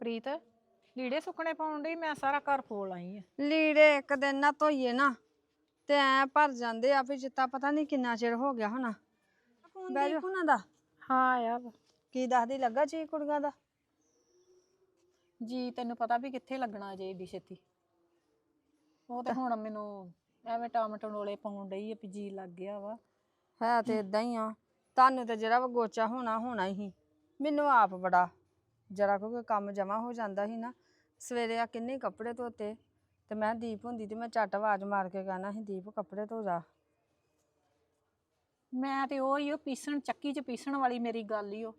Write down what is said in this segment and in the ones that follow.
ਪ੍ਰੀਤ ਲੀੜੇ ਸੁੱਕਣੇ ਪਾਉਣ ਡਈ ਮੈਂ ਸਾਰਾ ਘਰ ਫੋਲ ਆਈ ਆ। ਲੀੜੇ ਇੱਕ ਦਿਨ ਨਾ ਧੋਈਏ ਨਾ ਤੇ ਐ ਭਰ ਜਾਂਦੇ ਆ ਵੀ ਜਿੱਤਾ ਪਤਾ ਨਹੀਂ ਕਿੰਨਾ ਚਿਰ ਹੋ ਗਿਆ ਹੋਣਾ। ਉਹਨਾਂ ਦਾ। ਹਾਂ ਆਇਆ ਵਾ। ਕੀ ਦੱਸਦੀ ਲੱਗਾ ਜੀ ਕੁੜੀਆਂ ਦਾ? ਜੀ ਤੈਨੂੰ ਪਤਾ ਵੀ ਕਿੱਥੇ ਲੱਗਣਾ ਜੇ ਏਡੀ ਛੇਤੀ। ਉਹ ਤੇ ਹੁਣ ਮੈਨੂੰ ਐਵੇਂ ਟਾਮ ਟਣੋਲੇ ਪਾਉਣ ਡਈ ਆ ਵੀ ਜੀ ਲੱਗ ਗਿਆ ਵਾ। ਹੈ ਤੇ ਇਦਾਂ ਹੀ ਆ। ਤੁਹਾਨੂੰ ਤੇ ਜਿਹੜਾ ਵਾ ਗੋਚਾ ਹੋਣਾ ਹੋਣਾ ਹੀ। ਮੈਨੂੰ ਆਪ ਬੜਾ ਜਰਾ ਕੋਈ ਕੰਮ ਜਮਾ ਹੋ ਜਾਂਦਾ ਸੀ ਨਾ ਸਵੇਰੇ ਆ ਕਿੰਨੇ ਕੱਪੜੇ ਧੋਤੇ ਤੇ ਮੈਂ ਦੀਪ ਹੁੰਦੀ ਤੇ ਮੈਂ ਝੱਟ ਆਵਾਜ਼ ਮਾਰ ਕੇ ਕਹਿਣਾ ਸੀ ਦੀਪ ਕੱਪੜੇ ਧੋ ਜਾ। ਮੈਂ ਤੇ ਉਹ ਹੀ ਉਹ ਪੀਸਣ ਚੱਕੀ 'ਚ ਪੀਸਣ ਵਾਲੀ ਮੇਰੀ ਗੱਲ ਹੀ ਉਹ।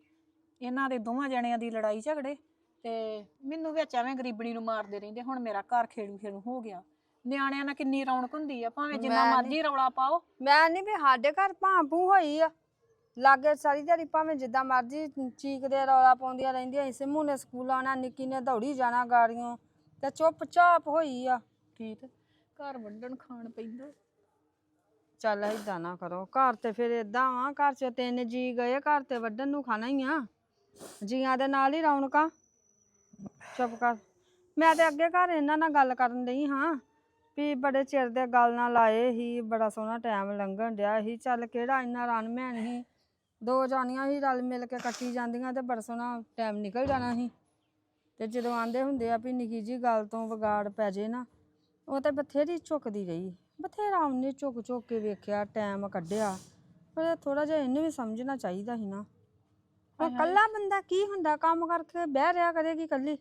ਇਹਨਾਂ ਦੇ ਦੋਵਾਂ ਜਣਿਆਂ ਦੀ ਲੜਾਈ ਝਗੜੇ ਤੇ ਮੈਨੂੰ ਵਿੱਚ ਐਵੇਂ ਗਰੀਬਣੀ ਨੂੰ ਮਾਰਦੇ ਰਹਿੰਦੇ ਹੁਣ ਮੇਰਾ ਘਰ ਖੇੜੂ ਖੇੜੂ ਹੋ ਗਿਆ। ਨਿਆਣਿਆਂ ਨਾਲ ਕਿੰਨੀ ਰੌਣਕ ਹੁੰਦੀ ਆ ਭਾਵੇਂ ਜਿੰਨਾ ਮਰਜ਼ੀ ਰੌਲਾ ਪਾਓ। ਮੈਂ ਨਹੀਂ ਵੀ ਸਾਡੇ ਘਰ ਭਾਂਪੂ ਹੋਈ ਆ। ਲਾਗੇ ਸਾਰੀ ਦਿਹਾੜੀ ਭਾਵੇਂ ਜਿੱਦਾਂ ਮਰਜ਼ੀ ਚੀਕਦੇ ਰੌਲਾ ਪਾਉਂਦੀਆਂ ਰਹਿੰਦੀਆਂ ਇਸੇ ਮੂਨੇ ਸਕੂਲ ਆਉਣਾ ਨਿੱਕੀ ਨੇ ਦੌੜੀ ਜਾਣਾ ਗਾੜੀਆਂ ਤੇ ਚੁੱਪਚਾਪ ਹੋਈ ਆ। ਪ੍ਰੀਤ ਘਰ ਵੰਡਣ ਖਾਣ ਪੈਂਦਾ। ਚੱਲ ਏਦਾਂ ਨਾ ਕਰੋ ਘਰ ਤੇ ਫਿਰ ਏਦਾਂ ਵਾ ਘਰ ਚ ਤਿੰਨ ਜੀ ਗਏ ਘਰ ਤੇ ਵੱਢਣ ਨੂੰ ਖਾਣਾ ਹੀ ਆ। ਜੀਆਂ ਦੇ ਨਾਲ ਹੀ ਰੌਣਕਾਂ। ਚੁੱਪ ਕਰ। ਮੈਂ ਤੇ ਅੱਗੇ ਘਰ ਇਹਨਾਂ ਨਾਲ ਗੱਲ ਕਰਨ ਲਈ ਹਾਂ ਵੀ ਬੜੇ ਚਿਰ ਦੇ ਗੱਲ ਨਾਲ ਆਏ ਸੀ ਬੜਾ ਸੋਹਣਾ ਟਾਈਮ ਲੰਘਣ ਡਿਆ ਸੀ ਚੱਲ ਕਿਹੜਾ ਇੰਨਾ ਰਣ ਮੈਣ ਸੀ ਦੋ ਜਾਣੀਆਂ ਹੀ ਰਲ ਮਿਲ ਕੇ ਕੱਟੀ ਜਾਂਦੀਆਂ ਤੇ ਬੜਾ ਸੋਹਣਾ ਟਾਈਮ ਨਿਕਲ ਜਾਣਾ ਸੀ। ਤੇ ਜਦੋਂ ਆਂਦੇ ਹੁੰਦੇ ਆ ਵੀ ਨਿੱਕੀ ਜੀ ਗੱਲ ਤੋਂ ਵਿਗਾੜ ਪੈ ਜੇ ਨਾ ਉਹ ਤੇ ਬਥੇਰੀ ਝੁਕਦੀ ਰਹੀ। ਬਥੇਰਾ ਉਹਨੇ ਝੁਕ ਝੁਕ ਕੇ ਵੇਖਿਆ ਟਾਈਮ ਕੱਢਿਆ। ਪਰ ਥੋੜਾ ਜਿਹਾ ਇਹਨੂੰ ਵੀ ਸਮਝਣਾ ਚਾਹੀਦਾ ਸੀ ਨਾ। ਉਹ ਕੱਲਾ ਬੰਦਾ ਕੀ ਹੁੰਦਾ ਕੰਮ ਕਰਕੇ ਬਹਿ ਰਿਹਾ ਕਰੇਗੀ ਕੱਲੀ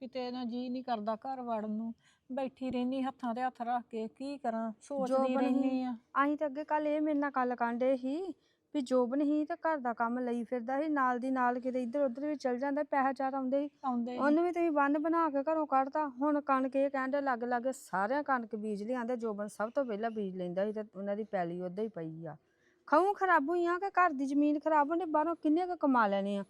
ਕਿਤੇ ਨਾ ਜੀ ਨਹੀਂ ਕਰਦਾ ਘਰ ਵੜਨ ਨੂੰ। ਬੈਠੀ ਰਹਿਨੀ ਹੱਥਾਂ ਤੇ ਹੱਥ ਰੱਖ ਕੇ ਕੀ ਕਰਾਂ? ਸੋਚਦੀ ਰਹਿਨੀ ਆ। ਅਸੀਂ ਤੇ ਅੱਗੇ ਕੱਲ ਇਹ ਮੇਰੇ ਨਾਲ ਗੱਲ ਕਾਂਡੇ ਸੀ ਵੀ ਜੋਬ ਨਹੀਂ ਤੇ ਘਰ ਦਾ ਕੰਮ ਲਈ ਫਿਰਦਾ ਸੀ ਨਾਲ ਦੀ ਨਾਲ ਕਿਤੇ ਇੱਧਰ ਉੱਧਰ ਵੀ ਚਲ ਜਾਂਦਾ ਪੈਸਾ ਚਾਰ ਆਉਂਦੇ ਸੀ। ਆਉਂਦੇ। ਉਹਨੂੰ ਵੀ ਤੁਸੀਂ ਬੰਨ ਬਣਾ ਕੇ ਘਰੋਂ ਕੱਢਤਾ ਹੁਣ ਕਣਕ ਇਹ ਕਹਿੰਦੇ ਲੱਗ ਲੱਗ ਸਾਰਿਆਂ ਕਣਕ ਬੀਜ ਲਿਆਂਦੇ ਜੋਬਨ ਸਭ ਤੋਂ ਪਹਿਲਾਂ ਬੀਜ ਲੈਂਦਾ ਸੀ ਤੇ ਉਹਨਾਂ ਦੀ ਪੈਲੀ ਉਦਾਂ ਹੀ ਪਈ ਆ। ਖਾਉ ਖਰਾਬ ਹੋਈ ਆ ਕਿ ਘਰ ਦੀ ਜ਼ਮੀਨ ਖਰਾਬ ਹੋਣੀ ਬਾਹਰੋਂ ਕਿੰਨੇ ਕੁ ਕਮਾ ਲੈਣੇ ਆ?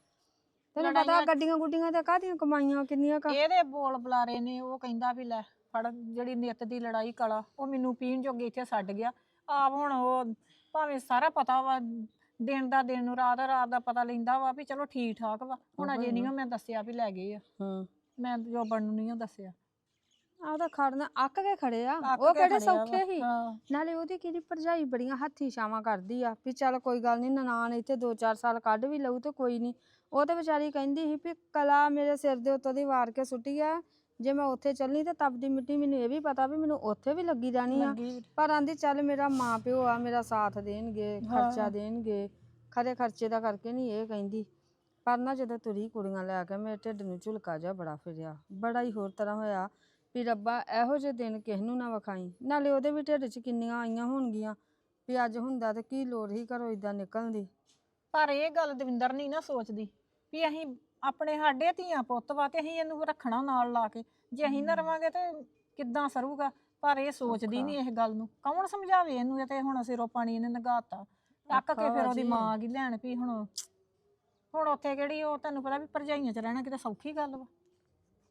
ਤੈਨੂੰ ਪਤਾ ਗੱਡੀਆਂ ਗੁੱਡੀਆਂ ਤੇ ਕਾਹਦੀਆਂ ਕਮਾਈਆਂ ਕਿੰਨੀਆਂ ਕ? ਇਹਦੇ ਬੋਲ ਬੁਲਾਰੇ ਨੇ ਉਹ ਕਹਿੰਦਾ ਵੀ ਲੈ ਫੜ ਜਿਹੜੀ ਨਿੱਤ ਦੀ ਲੜਾਈ ਕਲਾ ਉਹ ਮੈਨੂੰ ਪੀਣ ਜੋਗੇ ਇੱਥੇ ਛੱਡ ਗਿਆ। ਆਪ ਹੁਣ ਉਹ ਭਾਵੇਂ ਸਾਰਾ ਪਤਾ ਵਾ ਦਿਨ ਦਾ ਦਿਨ ਨੂੰ ਰਾਤ ਦਾ ਰਾਤ ਦਾ ਪਤਾ ਲੈਂਦਾ ਵਾ ਵੀ ਚਲੋ ਠੀਕ ਠਾਕ ਵਾ। ਹੁਣ ਅਜੇ ਨਹੀਂ ਮੈਂ ਦੱਸਿਆ ਵੀ ਲੈ ਗਏ ਆ। ਹੂੰ। ਮੈਂ ਜੋ ਨੂੰ ਨਹੀਂ ਦੱਸਿਆ। ਆਹ ਤਾਂ ਖੜਨਾ ਅੱਕ ਕੇ ਖੜੇ ਆ। ਅੱਕ ਉਹ ਕੇ ਕਿਹੜੇ। ਸੌਖੇ ਸੀ? ਹਾਂ। ਨਾਲੇ ਉਹਦੀ ਕਿਹਦੀ ਭਰਜਾਈ ਬੜੀਆਂ ਹੱਥੀ ਛਾਵਾਂ ਕਰਦੀ ਆ ਵੀ ਚੱਲ ਕੋਈ ਗੱਲ ਨਹੀਂ ਨਨਾਣ ਇੱਥੇ 2-4 ਸਾਲ ਕੱਢ ਵੀ ਲਊ ਤੇ ਕੋਈ ਨਹੀਂ ਉਹ ਤੇ ਵਿਚਾਰੀ ਕਹਿੰਦੀ ਸੀ ਵੀ ਕਲਾ ਮੇਰੇ ਸਿਰ ਦੇ ਉੱਤੋਂ ਦੀ ਵਾਰ ਕੇ ਸੁੱਟੀ ਆ। ਜੇ ਮੈਂ ਉੱਥੇ ਚੱਲਣੀ ਤੇ ਤਪਦੀ ਮਿੱਟੀ ਮੈਨੂੰ ਇਹ ਵੀ ਪਤਾ ਵੀ ਮੈਨੂੰ ਉੱਥੇ ਵੀ ਲੱਗੀ ਜਾਣੀ ਆ। ਲੱਗੀ ਪਰ ਆਂਦੀ ਚੱਲ ਮੇਰਾ ਮਾਂ ਪਿਓ ਆ ਮੇਰਾ ਸਾਥ ਦੇਣਗੇ ਖਰਚਾ। ਦੇਣਗੇ। ਖਰੇ ਖਰਚੇ ਦਾ ਕਰਕੇ ਨਹੀਂ ਇਹ ਕਹਿੰਦੀ। ਪਰ ਨਾ ਜਦੋਂ ਤੁਰੀ ਕੁੜੀਆਂ ਲੈ ਕੇ ਮੇਰੇ ਢਿੱਡ ਨੂੰ ਝੁਲਕਾ ਜਾ ਬੜਾ ਫਿਰਿਆ। ਬੜਾ ਹੀ ਹੋਰ ਤਰ੍ਹਾਂ ਹੋਇਆ ਵੀ ਰੱਬਾ ਇਹੋ ਜਿਹੇ ਦਿਨ ਕਿਸ ਨੂੰ ਨਾ ਵਿਖਾਈ। ਨਾਲੇ ਉਹਦੇ ਵੀ ਢਿੱਡ 'ਚ ਕਿੰਨੀਆਂ ਆਈਆਂ ਹੋਣਗੀਆਂ ਵੀ ਅੱਜ ਹੁੰਦਾ ਤੇ ਕੀ ਲੋੜ ਹੀ ਘਰੋਂ ਇਦਾਂ ਨਿਕਲਣ ਦੀ। ਪਰ ਇਹ ਗੱਲ ਦਵਿੰਦਰ ਨਹੀਂ ਨਾ ਸੋਚਦੀ ਵੀ ਅਸੀਂ ਆਪਣੇ ਸਾਡੇ ਧੀਆਂ ਪੁੱਤ ਵਾ ਤੇ ਅਸੀਂ ਇਹਨੂੰ ਰੱਖਣਾ ਨਾਲ ਲਾ ਕੇ। ਜੇ ਅਸੀਂ ਨਾ ਰਵਾਂਗੇ ਤੇ ਕਿੱਦਾਂ ਸਰੂਗਾ? ਪਰ ਇਹ ਸੋਚਦੀ ਨਹੀਂ ਇਹ ਗੱਲ ਨੂੰ। ਕੌਣ ਸਮਝਾਵੇ ਇਹਨੂੰ ਇਹ ਤੇ ਹੁਣ ਸਿਰੋਂ ਪਾਣੀ ਇਹਨੇ ਨਗਾਤਾ। ਅੱਕ ਕੇ ਫਿਰ ਉਹਦੀ। ਮਾਂ ਗਈ ਲੈਣ ਵੀ ਹੁਣ ਹੁਣ ਉੱਥੇ ਕਿਹੜੀ ਉਹ ਤੁਹਾਨੂੰ ਪਤਾ ਵੀ ਭਰਜਾਈਆਂ 'ਚ ਰਹਿਣਾ ਕਿਤੇ ਸੌਖੀ ਗੱਲ ਵਾ।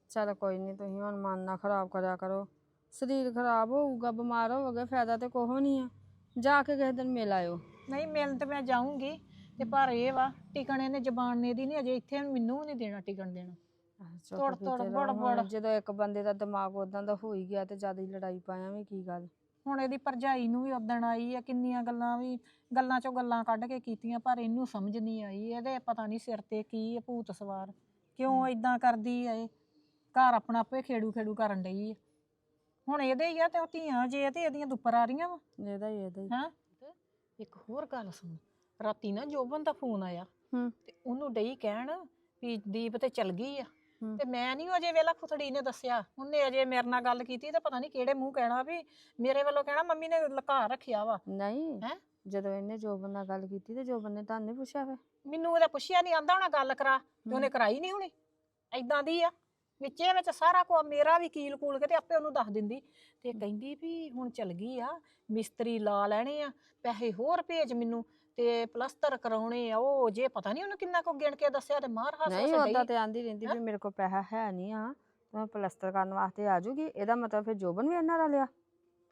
ਚਲ ਕੋਈ ਨਹੀਂ ਤੁਸੀਂ ਹੁਣ ਮਨ ਨਾ ਖਰਾਬ ਕਰਿਆ ਕਰੋ। ਸਰੀਰ ਖਰਾਬ ਹੋਊਗਾ ਬਿਮਾਰ ਹੋਵੋਗੇ ਫਾਇਦਾ ਤੇ ਕੋਹ ਨਹੀਂ ਆ। ਜਾ ਕੇ ਕਿਸੇ ਦਿਨ ਮਿਲ ਆਇਓ। ਨਹੀਂ ਮਿਲਣ ਤੇ ਮੈਂ ਜਾਊਂਗੀ। ਤੇ ਪਰ ਇਹ ਵਾ ਟਿਕਣ ਇਹਨੇ ਜ਼ਬਾਨ ਨੇ ਦੀ ਨਹੀਂ ਅਜੇ ਇੱਥੇ ਮੈਨੂੰ ਨਹੀਂ ਦੇਣਾ ਟਿਕਣ ਦੇਣਾ। ਤੋੜ- ਤੋੜ। ਬੜ- ਬੜ। ਜਦੋਂ ਇੱਕ ਬੰਦੇ ਦਾ ਦਿਮਾਗ ਉਦਾਂ ਦਾ ਹੋ ਹੀ ਗਿਆ ਤੇ ਜ਼ਿਆਦਾ ਹੀ ਲੜਾਈ ਪਾਇਆ ਵੀ ਕੀ ਗੱਲ। ਹੁਣ ਇਹਦੀ ਭਰਜਾਈ ਨੂੰ ਵੀ ਉਦਣ ਆਈ ਆ ਕਿੰਨੀਆਂ ਗੱਲਾਂ ਵੀ ਗੱਲਾਂ ਚੋਂ ਗੱਲਾਂ ਕੱਢ ਕੇ ਕੀਤੀਆਂ ਪਰ ਇਹਨੂੰ ਸਮਝ ਨਹੀਂ ਆਈ ਇਹਦੇ ਪਤਾ ਨਹੀਂ ਸਿਰ ਤੇ ਕੀ ਆ ਭੂਤ ਸਵਾਰ। ਕਿਉਂ ਇਦਾਂ ਕਰਦੀ ਆ ਇਹ? ਘਰ ਆਪਣਾ ਆਪੇ ਖੇੜੂ ਖੇੜੂ ਕਰਨ ਡਈ ਆ। ਹੁਣ ਇਹਦੇ ਹੀ ਆ ਤੇ ਉਹ ਧੀਆਂ ਜੇ ਤੇ ਇਹਦੀਆਂ ਦੁੱਪਰ ਆ ਰਹੀਆਂ ਵਾ। ਇਹਦਾ ਹੀ ਇਹਦਾ ਹੀ। ਹਾਂ? ਇੱਕ ਹੋਰ ਗੱਲ ਸੁਣ। ਰਾਤੀ ਨਾ ਜੋਬਨ ਦਾ ਫੋਨ ਆਇਆ ਹੂੰ। ਤੇ ਉਹਨੂੰ ਡਈ ਕਹਿਣ ਵੀ ਦੀਪ ਤੇ ਚਲ ਗਈ ਆ। ਹੂੰ। ਤੇ ਮੈਂ ਨਹੀਂ ਅਜੇ ਵੇਲਾ ਖੁਥੜੀ ਨੇ ਦੱਸਿਆ। ਉਹਨੇ ਅਜੇ ਮੇਰੇ ਨਾਲ ਗੱਲ ਕੀਤੀ ਤੇ ਪਤਾ ਨਹੀਂ ਕਿਹੜੇ ਮੂੰਹ ਕਹਿਣਾ ਵੀ ਮੇਰੇ ਵੱਲੋਂ ਕਹਿਣਾ ਮੰਮੀ ਨੇ ਲੁਕਾ ਰੱਖਿਆ ਵਾ। ਨਹੀਂ ਹੈਂ? ਜਦੋਂ ਇਹਨੇ ਜੋਬਨ ਨਾਲ ਗੱਲ ਕੀਤੀ ਤੇ ਜੋਬਨ ਨੇ ਤੁਹਾਨੂੰ ਨੀ ਪੁੱਛਿਆ ਫੇ ਮੈਨੂੰ ਉਹਦਾ ਪੁੱਛਿਆ ਨਹੀਂ ਆਂਦਾ ਹੋਣਾ ਗੱਲ ਕਰਾ ਤੇ ਉਹਨੇ ਕਰਾਈ ਨਹੀਂ ਹੋਣੀ। ਐਦਾਂ ਦੀ ਆ ਵਿੱਚੇ ਵਿੱਚ ਸਾਰਾ ਕੁਝ ਮੇਰਾ ਵੀ ਕੀਲ ਕੂਲ ਕੇ ਤੇ ਆਪੇ ਉਹਨੂੰ ਦੱਸ ਦਿੰਦੀ। ਤੇ ਕਹਿੰਦੀ ਵੀ ਹੁਣ ਚਲ ਗਈ ਆ ਮਿਸਤਰੀ ਲਾ ਲੈਣੇ ਆ ਪੈਸੇ ਹੋਰ ਭੇਜ ਮੈਨੂੰ। ਤੇ ਪਲਸਤਰ ਕਰਾਉਣੇ ਆ ਉਹ ਜੇ ਪਤਾ ਨਹੀਂ ਉਹਨੂੰ ਕਿੰਨਾ ਕੁ ਗਿਣ ਕੇ ਦੱਸਿਆ ਤੇ ਮਾਰ ਹੱਸ ਨਹੀਂ ਡਈ। ਤੇ ਆਂਦੀ ਰਹਿੰਦੀ ਵੀ ਮੇਰੇ ਕੋਲ ਪੈਸਾ ਹੈ ਨਹੀਂ ਆ ਤੇ ਮੈਂ ਪਲਸਤਰ ਕਰਨ ਵਾਸਤੇ ਆ ਜੂਗੀ ਇਹਦਾ ਮਤਲਬ ਫਿਰ ਜੋਬਨ ਵੀ ਇਹਨਾਂ ਦਾ ਲਿਆ।